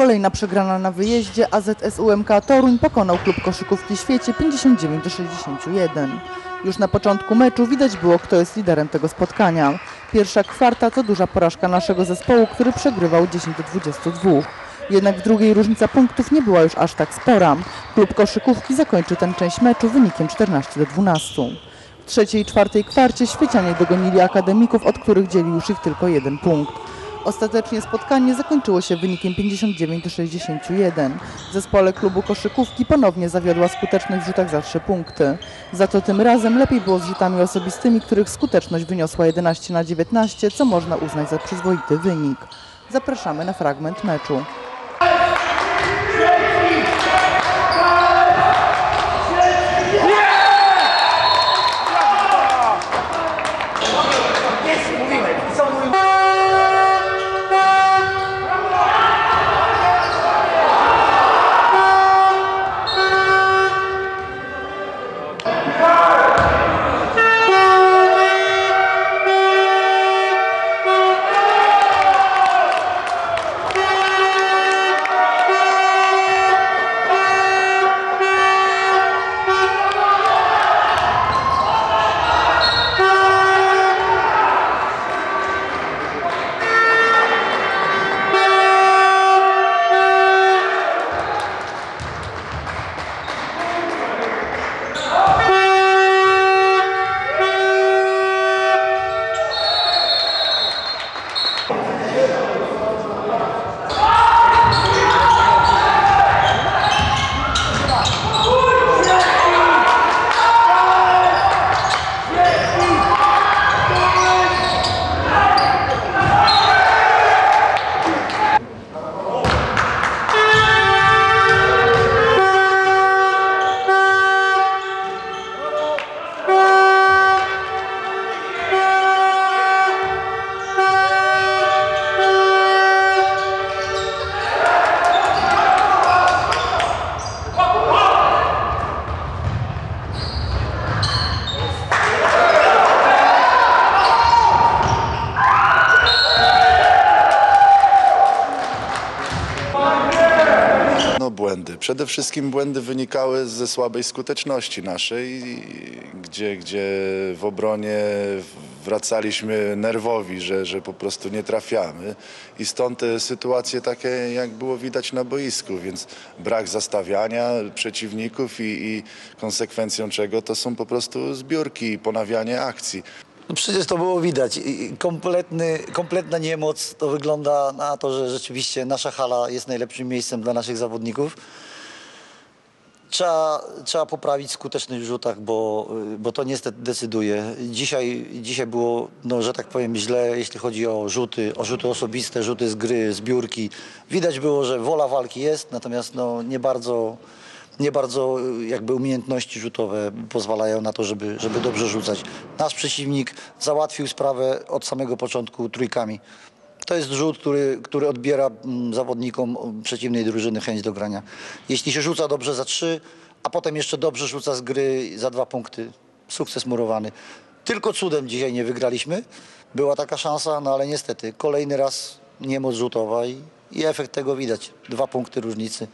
Kolejna przegrana na wyjeździe AZS UMK Toruń pokonał klub koszykówki Świecie 59 do 61. Już na początku meczu widać było, kto jest liderem tego spotkania. Pierwsza kwarta to duża porażka naszego zespołu, który przegrywał 10 do 22. Jednak w drugiej różnica punktów nie była już aż tak spora. Klub koszykówki zakończył tę część meczu wynikiem 14 do 12. W trzeciej i czwartej kwarcie Świecianie dogonili akademików, od których dzielił już ich tylko jeden punkt. Ostatecznie spotkanie zakończyło się wynikiem 59 do 61. W zespole klubu koszykówki ponownie zawiodła skuteczność w rzutach za 3 punkty. Za to tym razem lepiej było z rzutami osobistymi, których skuteczność wyniosła 11 na 19, co można uznać za przyzwoity wynik. Zapraszamy na fragment meczu. Błędy. Przede wszystkim błędy wynikały ze słabej skuteczności naszej, gdzie, gdzie w obronie wracaliśmy nerwowi, że, że po prostu nie trafiamy i stąd te sytuacje takie, jak było widać na boisku, więc brak zastawiania przeciwników i, i konsekwencją czego to są po prostu zbiórki i ponawianie akcji. No przecież to było widać. Kompletny, kompletna niemoc. To wygląda na to, że rzeczywiście nasza hala jest najlepszym miejscem dla naszych zawodników. Trzeba, trzeba poprawić skuteczność w rzutach, bo, bo to niestety decyduje. Dzisiaj, dzisiaj było, no, że tak powiem, źle, jeśli chodzi o rzuty, o rzuty osobiste, rzuty z gry, zbiórki. Widać było, że wola walki jest, natomiast no, nie bardzo nie bardzo y, jakby umiejętności rzutowe pozwalają na to, żeby, żeby dobrze rzucać. Nasz przeciwnik załatwił sprawę od samego początku trójkami. To jest rzut, który, który odbiera mm, zawodnikom przeciwnej drużyny chęć do grania. Jeśli się rzuca dobrze za trzy, a potem jeszcze dobrze rzuca z gry za dwa punkty, sukces murowany. Tylko cudem dzisiaj nie wygraliśmy. Była taka szansa, no ale niestety kolejny raz niemoc rzutowa i, i efekt tego widać. Dwa punkty różnicy.